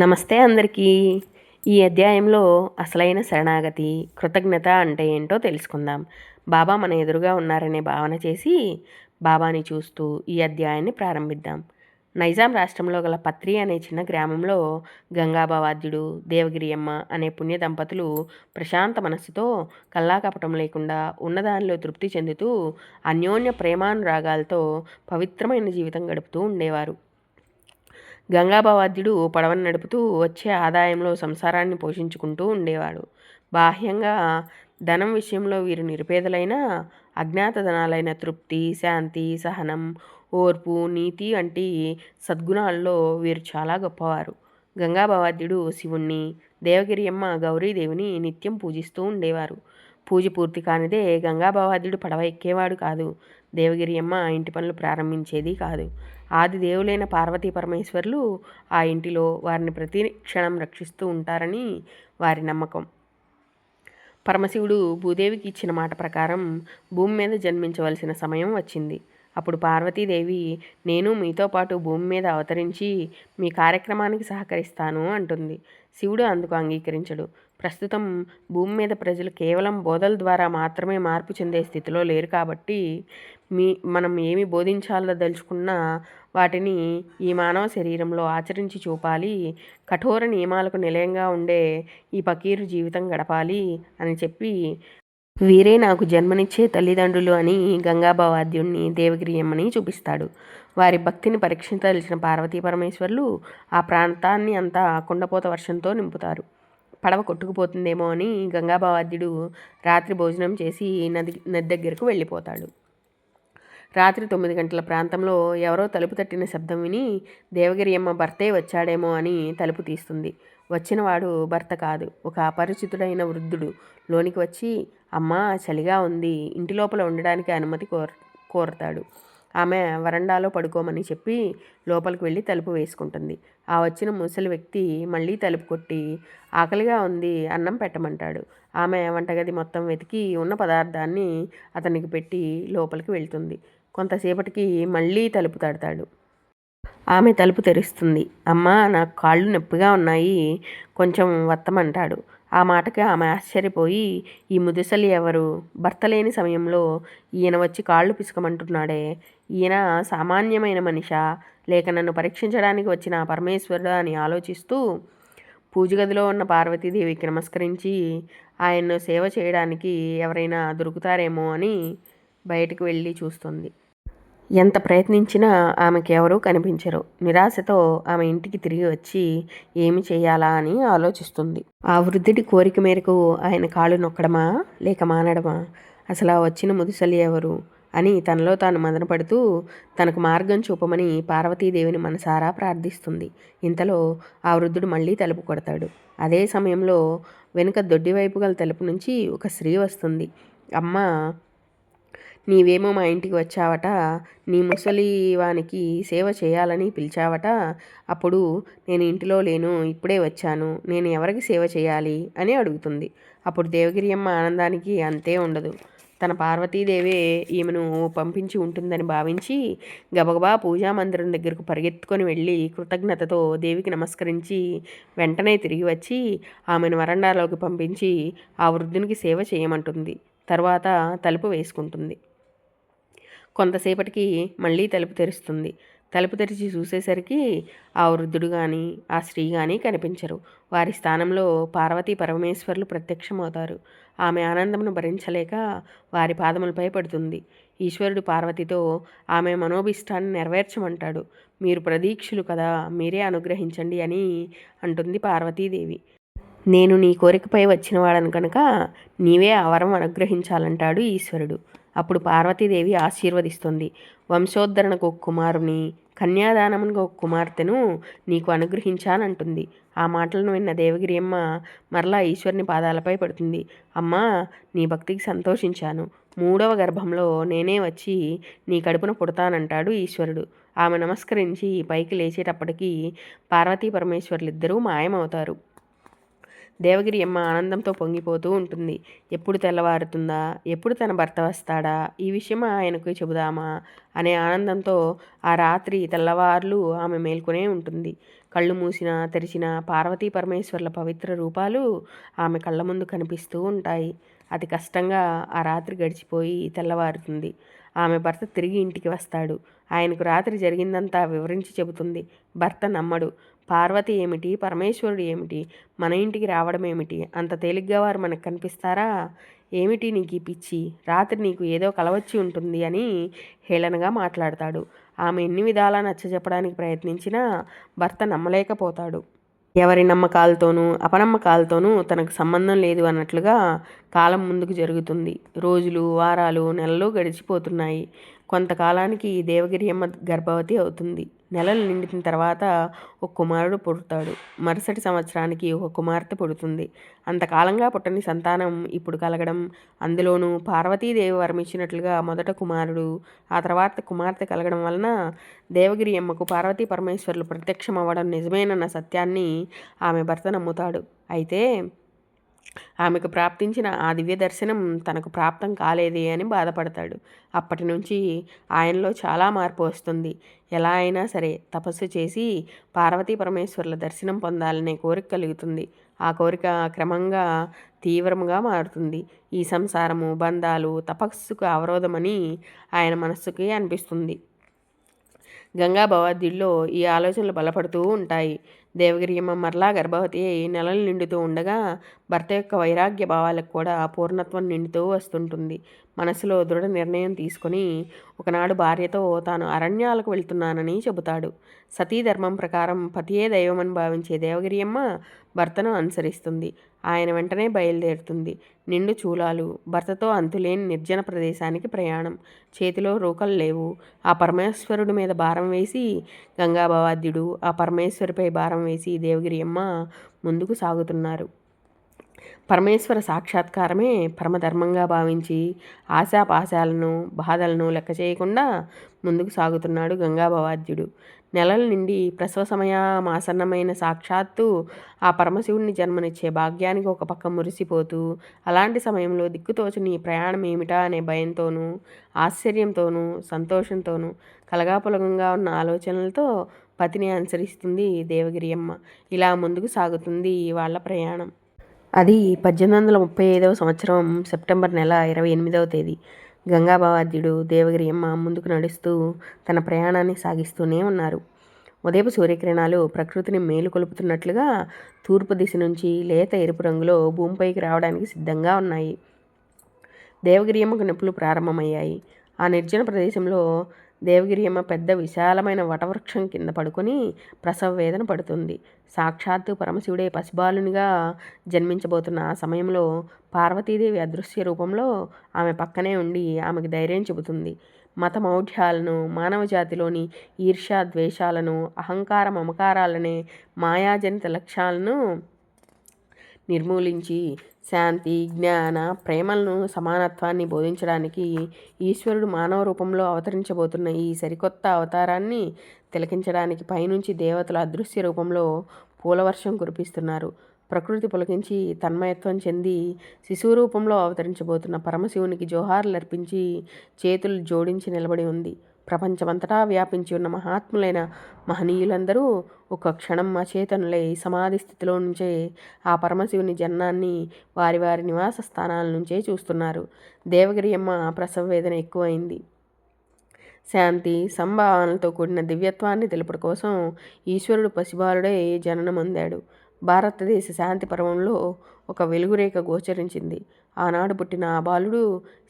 నమస్తే అందరికీ. ఈ అధ్యాయంలో అసలైన శరణాగతి కృతజ్ఞత అంటే ఏంటో తెలుసుకుందాం. బాబా మన ఎదురుగా ఉన్నారనే భావన చేసి బాబాని చూస్తూ ఈ అధ్యాయాన్ని ప్రారంభిద్దాం. నైజాం రాష్ట్రంలో గల పత్రి అనే చిన్న గ్రామంలో గంగాబావాద్యుడు దేవగిరియమ్మ అనే పుణ్య దంపతులు ప్రశాంత మనస్సుతో కల్లాకపటం లేకుండా ఉన్నదానిలో తృప్తి చెందుతూ అన్యోన్య ప్రేమానురాగాలతో పవిత్రమైన జీవితం గడుపుతూ ఉండేవారు. గంగాభవాద్యుడు పడవను నడుపుతూ వచ్చే ఆదాయంలో సంసారాన్ని పోషించుకుంటూ ఉండేవాడు. బాహ్యంగా ధనం విషయంలో వీరు నిరుపేదలైన అజ్ఞాత ధనాలైన తృప్తి శాంతి సహనం ఓర్పు నీతి వంటి సద్గుణాల్లో వీరు చాలా గొప్పవారు. గంగాభవాద్యుడు శివుణ్ణి దేవగిరి అమ్మ గౌరీదేవిని నిత్యం పూజిస్తూ ఉండేవారు. పూజ పూర్తి కానిదే గంగాభవాద్యుడు పడవ ఎక్కేవాడు కాదు. దేవగిరి అమ్మ ఇంటి పనులు ప్రారంభించేది కాదు. ఆది దేవులైన పార్వతీ పరమేశ్వర్లు ఆ ఇంటిలో వారిని ప్రతి క్షణం రక్షిస్తూ ఉంటారని వారి నమ్మకం. పరమశివుడు భూదేవికి ఇచ్చిన మాట ప్రకారం భూమి మీద జన్మించవలసిన సమయం వచ్చింది. అప్పుడు పార్వతీదేవి నేను మీతో పాటు భూమి మీద అవతరించి మీ కార్యక్రమానికి సహకరిస్తాను అంటుంది. శివుడు అందుకు అంగీకరించడు. ప్రస్తుతం భూమి మీద ప్రజలు కేవలం బోధల ద్వారా మాత్రమే మార్పు చెందే స్థితిలో లేరు కాబట్టి మీ మనం ఏమి బోధించాలో దలుచుకున్నా వాటిని ఈ మానవ శరీరంలో ఆచరించి చూపాలి కఠోర నియమాలకు నిలయంగా ఉండే ఈ పకీరు జీవితం గడపాలి అని చెప్పి వీరే నాకు జన్మనిచ్చే తల్లిదండ్రులు అని గంగాభవాద్యుణ్ణి దేవగిరియమ్మని చూపిస్తాడు. వారి భక్తిని పరీక్షించదలిచిన పార్వతీ పరమేశ్వర్లు ఆ ప్రాంతాన్ని అంతా కుండపోత వర్షంతో నింపుతారు. పడవ కొట్టుకుపోతుందేమో అని గంగాభవాద్యుడు రాత్రి భోజనం చేసి నది నది దగ్గరకు వెళ్ళిపోతాడు. రాత్రి తొమ్మిది గంటల ప్రాంతంలో ఎవరో తలుపు తట్టిన శబ్దం విని దేవగిరి అమ్మ భర్తే వచ్చాడేమో అని తలుపు తీస్తుంది. వచ్చినవాడు భర్త కాదు ఒక అపరిచితుడైన వృద్ధుడు. లోనికి వచ్చి అమ్మ చలిగా ఉంది. ఇంటి లోపల ఉండడానికి అనుమతి కోర కోరతాడు. ఆమె వరండాలో పడుకోమని చెప్పి లోపలికి వెళ్ళి తలుపు వేసుకుంటుంది. ఆ వచ్చిన ముసలి వ్యక్తి మళ్ళీ తలుపు కొట్టి ఆకలిగా ఉంది అన్నం పెట్టమంటాడు. ఆమె వంటగది మొత్తం వెతికి ఉన్న పదార్థాన్ని అతనికి పెట్టి లోపలికి వెళ్తుంది. కొంతసేపటికి మళ్ళీ తలుపు తడతాడు. ఆమె తలుపు తెరుస్తుంది. అమ్మ నాకు కాళ్ళు నొప్పిగా ఉన్నాయి కొంచెం వత్తమంటాడు. ఆ మాటకి ఆమె ఆశ్చర్యపోయి ఈ ముదుసలు ఎవరు? భర్త లేని సమయంలో ఈయన వచ్చి కాళ్ళు పిసుకమంటున్నాడే. ఈయన సామాన్యమైన మనిషా? లేక నన్ను పరీక్షించడానికి వచ్చిన పరమేశ్వరుడు అని ఆలోచిస్తూ పూజగదిలో ఉన్న పార్వతీదేవికి నమస్కరించి ఆయన్ను సేవ చేయడానికి ఎవరైనా దొరుకుతారేమో అని బయటకు వెళ్ళి చూస్తుంది. ఎంత ప్రయత్నించినా ఆమెకి ఎవరూ కనిపించరు. నిరాశతో ఆమె ఇంటికి తిరిగి వచ్చి ఏమి చేయాలా అని ఆలోచిస్తుంది. ఆ వృద్ధుడి కోరిక మేరకు ఆయన కాళ్ళు నొక్కడమా? లేక మానడమా? అసలు ఆ వచ్చిన ముదుసలి ఎవరు? అని తనలో తాను మదనపడుతూ తనకు మార్గం చూపమని పార్వతీదేవిని మనసారా ప్రార్థిస్తుంది. ఇంతలో ఆ వృద్ధుడు మళ్ళీ తలుపు కొడతాడు. అదే సమయంలో వెనుక దొడ్డివైపు గల తలుపు నుంచి ఒక స్త్రీ వస్తుంది. అమ్మ నీవేమో మా ఇంటికి వచ్చావట నీ ముసలి వానికి సేవ చేయాలని పిలిచావట అప్పుడు నేను ఇంటిలో లేను ఇప్పుడే వచ్చాను నేను ఎవరికి సేవ చేయాలి అని అడుగుతుంది. అప్పుడు దేవగిరి అమ్మ ఆనందానికి అంతే ఉండదు. తన పార్వతీదేవే ఈమెను పంపించి ఉంటుందని భావించి గబగబా పూజా మందిరం దగ్గరకు పరిగెత్తుకొని వెళ్ళి కృతజ్ఞతతో దేవికి నమస్కరించి వెంటనే తిరిగి వచ్చి ఆమెను వరండాలోకి పంపించి ఆ వృద్ధునికి సేవ చేయమంటుంది. తర్వాత తలుపు వేసుకుంటుంది. కొంతసేపటికి మళ్ళీ తలుపు తెరుస్తుంది. తలుపు తెరిచి చూసేసరికి ఆ వృద్ధుడు కానీ ఆ స్త్రీ కానీ కనిపించరు. వారి స్థానంలో పార్వతీ పరమేశ్వరులు ప్రత్యక్షమవుతారు. ఆమె ఆనందమును భరించలేక వారి పాదములపై పడుతుంది. ఈశ్వరుడు పార్వతితో ఆమె మనోభిష్టాన్ని నెరవేర్చమంటాడు. మీరు ప్రదీక్షులు కదా మీరే అనుగ్రహించండి అని అంటుంది పార్వతీదేవి. నేను నీ కోరికపై వచ్చిన వాడను కనుక నీవే ఆ వరం అనుగ్రహించాలంటాడు ఈశ్వరుడు. అప్పుడు పార్వతీదేవి ఆశీర్వదిస్తుంది. వంశోద్ధరణకు కుమారుని కన్యాదానమునకు ఒక కుమార్తెను నీకు అనుగ్రహించానంటుంది. ఆ మాటలను విన్న దేవగిరి అమ్మ మరలా ఈశ్వరుని పాదాలపై పడుతుంది. అమ్మా నీ భక్తికి సంతోషించాను. మూడవ గర్భంలో నేనే వచ్చి నీ కడుపున పుడతానంటాడు ఈశ్వరుడు. ఆమె నమస్కరించి పైకి లేచేటప్పటికీ పార్వతీ పరమేశ్వర్లిద్దరూ మాయమవుతారు. దేవగిరి అమ్మ ఆనందంతో పొంగిపోతూ ఉంటుంది. ఎప్పుడు తెల్లవారుతుందా? ఎప్పుడు తన భర్త వస్తాడా? ఈ విషయం ఆయనకు చెబుదామా? అనే ఆనందంతో ఆ రాత్రి తెల్లవార్లు ఆమె మేల్కొనే ఉంటుంది. కళ్ళు మూసిన తెరిచిన పార్వతీ పరమేశ్వర్ల పవిత్ర రూపాలు ఆమె కళ్ళ ముందు కనిపిస్తూ ఉంటాయి. అతి కష్టంగా ఆ రాత్రి గడిచిపోయి తెల్లవారుతుంది. ఆమె భర్త తిరిగి ఇంటికి వస్తాడు. ఆయనకు రాత్రి జరిగిందంతా వివరించి చెబుతుంది. భర్త నమ్మడు. పార్వతి ఏమిటి? పరమేశ్వరుడు ఏమిటి? మన ఇంటికి రావడం ఏమిటి? అంత తేలిగ్గా వారు మనకు కనిపిస్తారా? ఏమిటి నీకు ఈ పిచ్చి? రాత్రి నీకు ఏదో కలవచ్చి ఉంటుంది అని హేళనగా మాట్లాడతాడు. ఆమె ఎన్ని విధాలా నచ్చజెప్పడానికి ప్రయత్నించినా భర్త నమ్మలేకపోతాడు. ఎవరి నమ్మకాలతోనూ అపనమ్మకాలతోనూ తనకు సంబంధం లేదు అన్నట్లుగా కాలం ముందుకు జరుగుతుంది. రోజులు వారాలు నెలలు గడిచిపోతున్నాయి. కొంతకాలానికి దేవగిరి అమ్మ గర్భవతి అవుతుంది. నెలలు నిండిన తర్వాత ఒక కుమారుడు పుడతాడు. మరుసటి సంవత్సరానికి ఒక కుమార్తె పుడుతుంది. అంతకాలంగా పుట్టని సంతానం ఇప్పుడు కలగడం అందులోనూ పార్వతీదేవి వరమిచ్చినట్లుగా మొదట కుమారుడు ఆ తర్వాత కుమార్తె కలగడం వలన దేవగిరి అమ్మకు పార్వతీ పరమేశ్వరులు ప్రత్యక్షం అవ్వడం నిజమేనన్న సత్యాన్ని ఆమె భర్త నమ్ముతాడు. అయితే ఆమెకు ప్రాప్తించిన ఆ దివ్య దర్శనం తనకు ప్రాప్తం కాలేదే అని బాధపడతాడు. అప్పటి నుంచి ఆయనలో చాలా మార్పు వస్తుంది. ఎలా అయినా సరే తపస్సు చేసి పార్వతీ పరమేశ్వరుల దర్శనం పొందాలనే కోరిక కలుగుతుంది. ఆ కోరిక క్రమంగా తీవ్రంగా మారుతుంది. ఈ సంసారము బంధాలు తపస్సుకు అవరోధమని ఆయన మనస్సుకి అనిపిస్తుంది. గంగా భవాద్యుల్లో ఈ ఆలోచనలు బలపడుతూ ఉంటాయి. దేవగిరియమ్మ మరలా గర్భవతి అయి నెలలు నిండుతూ ఉండగా భర్త యొక్క వైరాగ్య భావాలకు కూడా పూర్ణత్వం నిండుతూ వస్తుంటుంది. మనసులో దృఢ నిర్ణయం తీసుకొని ఒకనాడు భార్యతో తాను అరణ్యాలకు వెళ్తున్నానని చెబుతాడు. సతీ ధర్మం ప్రకారం పతియే దైవమని భావించే దేవగిరియమ్మ భర్తను అనుసరిస్తుంది. ఆయన వెంటనే బయలుదేరుతుంది. నిండు చూలాలు భర్తతో అంతులేని నిర్జన ప్రదేశానికి ప్రయాణం. చేతిలో రూకలు లేవు. ఆ పరమేశ్వరుడి మీద భారం వేసి గంగాభవాద్యుడు ఆ పరమేశ్వరిపై భారం వేసి దేవగిరి అమ్మ ముందుకు సాగుతున్నారు. పరమేశ్వర సాక్షాత్కారమే పరమధర్మంగా భావించి ఆశాపాశాలను బాధలను లెక్క చేయకుండా ముందుకు సాగుతున్నాడు గంగాభవాద్యుడు. నెలల నుండి ప్రసవ సమయమాసన్నమైన సాక్షాత్తు ఆ పరమశివుణ్ణి జన్మనిచ్చే భాగ్యానికి ఒక పక్క మురిసిపోతూ అలాంటి సమయంలో దిక్కుతోచని ప్రయాణం ఏమిటా అనే భయంతోనూ ఆశ్చర్యంతోనూ సంతోషంతోనూ కలగాపులగంగా ఉన్న ఆలోచనలతో పతిని అనుసరిస్తుంది దేవగిరి అమ్మ ఇలా ముందుకు సాగుతుంది వాళ్ళ ప్రయాణం. అది పద్దెనిమిది వందల ముప్పై ఐదవ సంవత్సరం సెప్టెంబర్ నెల ఇరవై ఎనిమిదవ తేదీ. గంగాభావాద్యుడు దేవగిరి అమ్మ ముందుకు నడుస్తూ తన ప్రయాణాన్ని సాగిస్తూనే ఉన్నారు. ఉదయపు సూర్యకిరణాలు ప్రకృతిని మేలుకొలుపుతున్నట్లుగా తూర్పు దిశ నుంచి లేత ఎరుపు రంగులో భూమిపైకి రావడానికి సిద్ధంగా ఉన్నాయి. దేవగిరి అమ్మకు నొప్పులు ప్రారంభమయ్యాయి. ఆ నిర్జన ప్రదేశంలో దేవగిరియమ్మ పెద్ద విశాలమైన వటవృక్షం కింద పడుకొని ప్రసవ వేదన పడుతుంది. సాక్షాత్తు పరమశివుడే పసిబాలునిగా జన్మించబోతున్న ఆ సమయంలో పార్వతీదేవి అదృశ్య రూపంలో ఆమె పక్కనే ఉండి ఆమెకు ధైర్యం చెబుతుంది. మత మౌఢ్యాలను మానవ జాతిలోని ఈర్ష్యా ద్వేషాలను అహంకార మమకారాలనే మాయాజనిత లక్ష్యాలను నిర్మూలించి శాంతి జ్ఞాన ప్రేమలను సమానత్వాన్ని బోధించడానికి ఈశ్వరుడు మానవ రూపంలో అవతరించబోతున్న ఈ సరికొత్త అవతారాన్ని తిలకించడానికి పైనుంచి దేవతల అదృశ్య రూపంలో పూలవర్షం కురిపిస్తున్నారు. ప్రకృతి పులకించి తన్మయత్వం చెంది శిశువు రూపంలో అవతరించబోతున్న పరమశివునికి జోహార్లు అర్పించి చేతులు జోడించి నిలబడి ఉంది. ప్రపంచమంతటా వ్యాపించి ఉన్న మహాత్ములైన మహనీయులందరూ ఒక క్షణం అచేతనులై సమాధి స్థితిలో నుంచే ఆ పరమశివుని జన్మాన్ని వారి వారి నివాస స్థానాల నుంచే చూస్తున్నారు. దేవగిరి అమ్మ ప్రసవ వేదన ఎక్కువైంది. శాంతి సంభావనలతో కూడిన దివ్యత్వాన్ని తెలుపడం కోసం ఈశ్వరుడు పసిబాలుడై జననం అందాడు భారతదేశ శాంతి పర్వంలో ఒక వెలుగురేఖ గోచరించింది. ఆనాడు పుట్టిన ఆ బాలుడు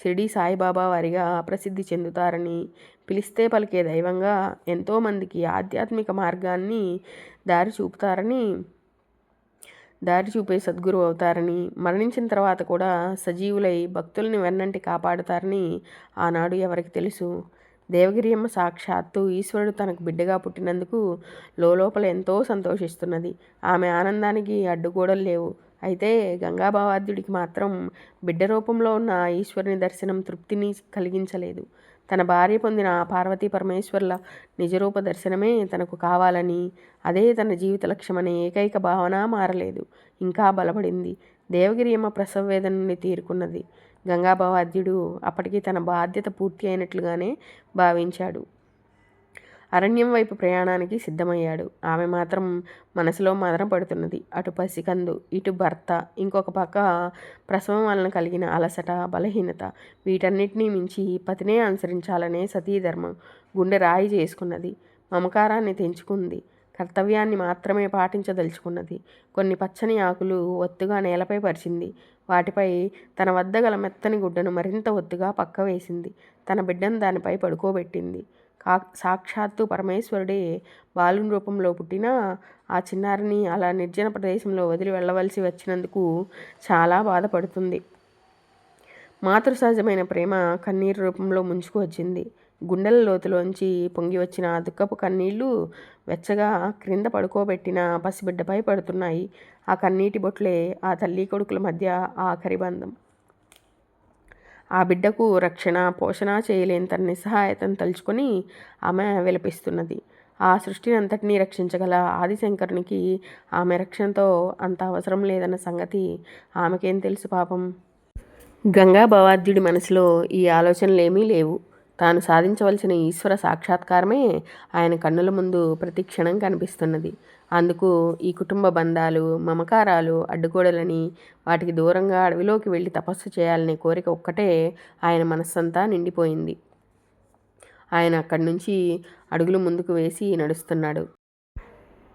షిరిడి సాయిబాబా వారిగా ప్రసిద్ధి చెందుతారని పిలిస్తే పలికే దైవంగా ఎంతోమందికి ఆధ్యాత్మిక మార్గాన్ని దారి చూపుతారని దారి చూపే సద్గురు అవుతారని మరణించిన తర్వాత కూడా సజీవులై భక్తుల్ని వెన్నంటి కాపాడుతారని ఆనాడు ఎవరికి తెలుసు. దేవగిరియమ్మ సాక్షాత్తు ఈశ్వరుడు తనకు బిడ్డగా పుట్టినందుకు లోపల ఎంతో సంతోషిస్తున్నది. ఆమె ఆనందానికి అడ్డుగోడలు లేవు. అయితే గంగాభావాద్యుడికి మాత్రం బిడ్డ రూపంలో ఉన్న ఈశ్వరుని దర్శనం తృప్తిని కలిగించలేదు. తన భార్య పొందిన పార్వతీ పరమేశ్వర్ల నిజరూప దర్శనమే తనకు కావాలని అదే తన జీవిత లక్ష్యమనే ఏకైక భావన మారలేదు. ఇంకా బలపడింది. దేవగిరి అమ్మ ప్రసవ వేదన నుండి తీరుకున్నది. గంగాభవాద్యుడు అప్పటికి తన బాధ్యత పూర్తి అయినట్లుగానే భావించాడు. అరణ్యం వైపు ప్రయాణానికి సిద్ధమయ్యాడు. ఆమె మాత్రం మనసులో మదన పడుతున్నది. అటు పసికందు ఇటు భర్త ఇంకొక పక్క ప్రసవం వలన కలిగిన అలసట బలహీనత వీటన్నిటినీ మించి పతినే అనుసరించాలనే సతీధర్మం గుండె రాయి చేసుకున్నది. మమకారాన్ని తెంచుకుంది. కర్తవ్యాన్ని మాత్రమే పాటించదలుచుకున్నది. కొన్ని పచ్చని ఆకులు ఒత్తుగా నేలపై పరిచింది. వాటిపై తన వద్ద గల మెత్తని గుడ్డను మరింత ఒత్తుగా పక్క వేసింది. తన బిడ్డను దానిపై పడుకోబెట్టింది. కా సాక్షాత్తు పరమేశ్వరుడే బాలుని రూపంలో పుట్టిన ఆ చిన్నారిని అలా నిర్జన ప్రదేశంలో వదిలి వెళ్ళవలసి వచ్చినందుకు చాలా బాధపడుతుంది. మాతృ సహజమైన ప్రేమ కన్నీరు రూపంలో ముంచుకు వచ్చింది. గుండెల లోతులోంచి పొంగి వచ్చిన దుఃఖపు కన్నీళ్ళు వెచ్చగా క్రింద పడుకోబెట్టిన పసిబిడ్డపై పడుతున్నాయి. ఆ కన్నీటి బొట్లే ఆ తల్లి కొడుకుల మధ్య ఆఖరి బంధం. ఆ బిడ్డకు రక్షణ పోషణ చేయలేనంత నిస్సహాయతను తలుచుకొని ఆమె విలపిస్తున్నది. ఆ సృష్టిని అంతటినీ రక్షించగల ఆదిశంకరునికి ఆమె రక్షణతో అంత అవసరం లేదన్న సంగతి ఆమెకేం తెలుసు పాపం? గంగా భవాద్యుడి మనసులో ఈ ఆలోచనలేమీ లేవు. తాను సాధించవలసిన ఈశ్వర సాక్షాత్కారమే ఆయన కన్నుల ముందు ప్రతి క్షణం కనిపిస్తున్నది. అందుకు ఈ కుటుంబ బంధాలు మమకారాలు అడ్డుగోడలని వాటికి దూరంగా అడవిలోకి వెళ్ళి తపస్సు చేయాలనే కోరిక ఒక్కటే ఆయన మనస్సంతా నిండిపోయింది. ఆయన అక్కడి నుంచి అడుగులు ముందుకు వేసి నడుస్తున్నాడు.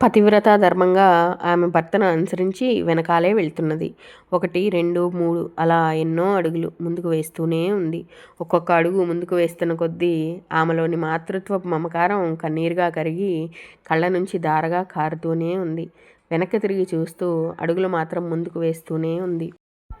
పతివ్రత ధర్మంగా ఆమె భర్తను అనుసరించి వెనకాలే వెళ్తున్నది. ఒకటి రెండు మూడు అలా ఎన్నో అడుగులు ముందుకు వేస్తూనే ఉంది. ఒక్కొక్క అడుగు ముందుకు వేస్తున్న కొద్దీ ఆమెలోని మాతృత్వ మమకారం కన్నీరుగా కరిగి కళ్ళ నుంచి దారగా కారుతూనే ఉంది. వెనక్కి తిరిగి చూస్తూ అడుగులు మాత్రం ముందుకు వేస్తూనే ఉంది.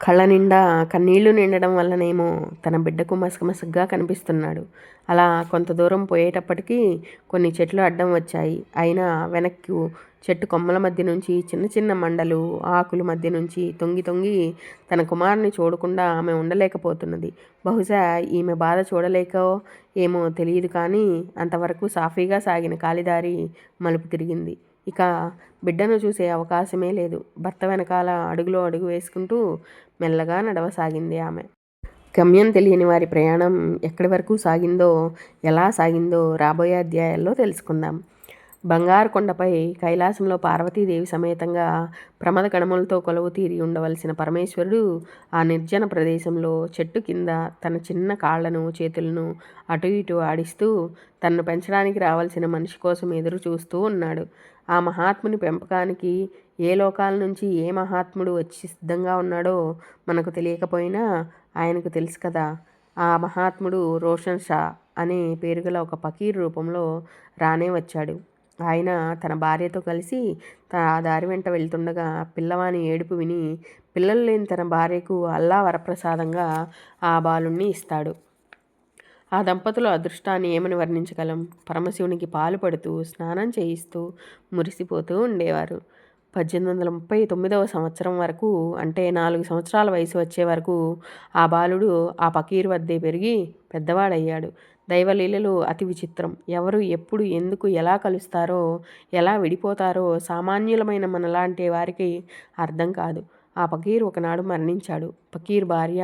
కళ్ళ నిండా కన్నీళ్ళు నిండడం వల్లనేమో తన బిడ్డకు మసగమసగ్గా కనిపిస్తున్నాడు. అలా కొంత దూరం పోయేటప్పటికీ కొన్ని చెట్లు అడ్డం వచ్చాయి. అయినా వెనక్కి చెట్టు కొమ్మల మధ్య నుంచి చిన్న చిన్న మండలు ఆకుల మధ్య నుంచి తొంగి తొంగి తన కుమారుని చూడకుండా ఆమె ఉండలేకపోతున్నది. బహుశా ఈమె బాధ చూడలేకో ఏమో తెలియదు కానీ అంతవరకు సాఫీగా సాగిన కాలిదారి మలుపు తిరిగింది. ఇక బిడ్డను చూసే అవకాశమే లేదు. భర్త వెనకాల అడుగులో అడుగు వేసుకుంటూ మెల్లగా నడవసాగింది ఆమె. గమ్యం తెలియని వారి ప్రయాణం ఎక్కడి వరకు సాగిందో ఎలా సాగిందో రాబోయే అధ్యాయాల్లో తెలుసుకుందాం. బంగారు కొండపై కైలాసంలో పార్వతీదేవి సమేతంగా ప్రమద కణములతో కొలువు తీరి ఉండవలసిన పరమేశ్వరుడు ఆ నిర్జన ప్రదేశంలో చెట్టు కింద తన చిన్న కాళ్ళను చేతులను అటు ఇటు ఆడిస్తూ తన్ను పెంచడానికి రావాల్సిన మనిషి కోసం ఎదురు చూస్తూ ఉన్నాడు. ఆ మహాత్ముని పెంపకానికి ఏ లోకాల నుంచి ఏ మహాత్ముడు వచ్చి సిద్ధంగా ఉన్నాడో మనకు తెలియకపోయినా ఆయనకు తెలుసు కదా. ఆ మహాత్ముడు రోషన్ షా అనే పేరుగల ఒక పకీర్ రూపంలో రానే వచ్చాడు. ఆయన తన భార్యతో కలిసి తన దారి వెంట వెళ్తుండగా పిల్లవాని ఏడుపు విని పిల్లలు లేని తన భార్యకు అల్లా వరప్రసాదంగా ఆ బాలుణ్ణి ఇస్తాడు. ఆ దంపతుల అదృష్టాన్ని ఏమని వర్ణించగలం? పరమశివునికి పాలు పడుతూ స్నానం చేయిస్తూ మురిసిపోతూ ఉండేవారు. పద్దెనిమిది వందల ముప్పై తొమ్మిదవ సంవత్సరం వరకు అంటే నాలుగు సంవత్సరాల వయసు వచ్చే వరకు ఆ బాలుడు ఆ పకీరు వద్దే పెరిగి పెద్దవాడయ్యాడు. దైవలీలలు అతి విచిత్రం. ఎవరు ఎప్పుడు ఎందుకు ఎలా కలుస్తారో ఎలా విడిపోతారో సామాన్యులమైన మనలాంటి వారికి అర్థం కాదు. ఆ పకీర్ ఒకనాడు మరణించాడు. పకీర్ భార్య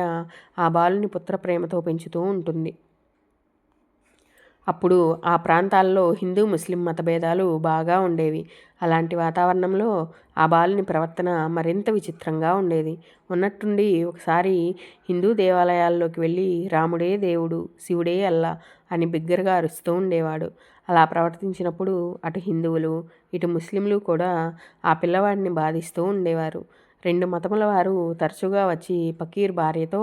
ఆ బాలుని పుత్ర ప్రేమతో పెంచుతూ ఉంటుంది. అప్పుడు ఆ ప్రాంతాల్లో హిందూ ముస్లిం మతభేదాలు బాగా ఉండేవి. అలాంటి వాతావరణంలో ఆ బాలుని ప్రవర్తన మరింత విచిత్రంగా ఉండేది. ఉన్నట్టుండి ఒకసారి హిందూ దేవాలయాల్లోకి వెళ్ళి రాముడే దేవుడు శివుడే అల్లా అని బిగ్గరగా అరుస్తూ ఉండేవాడు. అలా ప్రవర్తించినప్పుడు అటు హిందువులు ఇటు ముస్లింలు కూడా ఆ పిల్లవాడిని బాధిస్తూ ఉండేవారు. రెండు మతముల వారు తరచుగా వచ్చి పకీర్ భార్యతో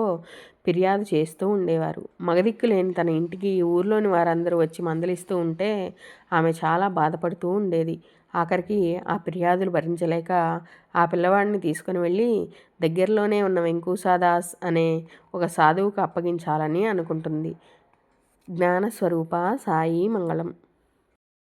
ఫిర్యాదు చేస్తూ ఉండేవారు. మగదిక్కు లేని తన ఇంటికి ఊర్లోని వారందరూ వచ్చి మందలిస్తూ ఉంటే ఆమె చాలా బాధపడుతూ ఉండేది. ఆఖరికి ఆ ఫిర్యాదులు భరించలేక ఆ పిల్లవాడిని తీసుకుని వెళ్ళి దగ్గరలోనే ఉన్న వెంకూసాదాస్ అనే ఒక సాధువుకు అప్పగించాలని అనుకుంటుంది. జ్ఞానస్వరూప సాయి మంగళం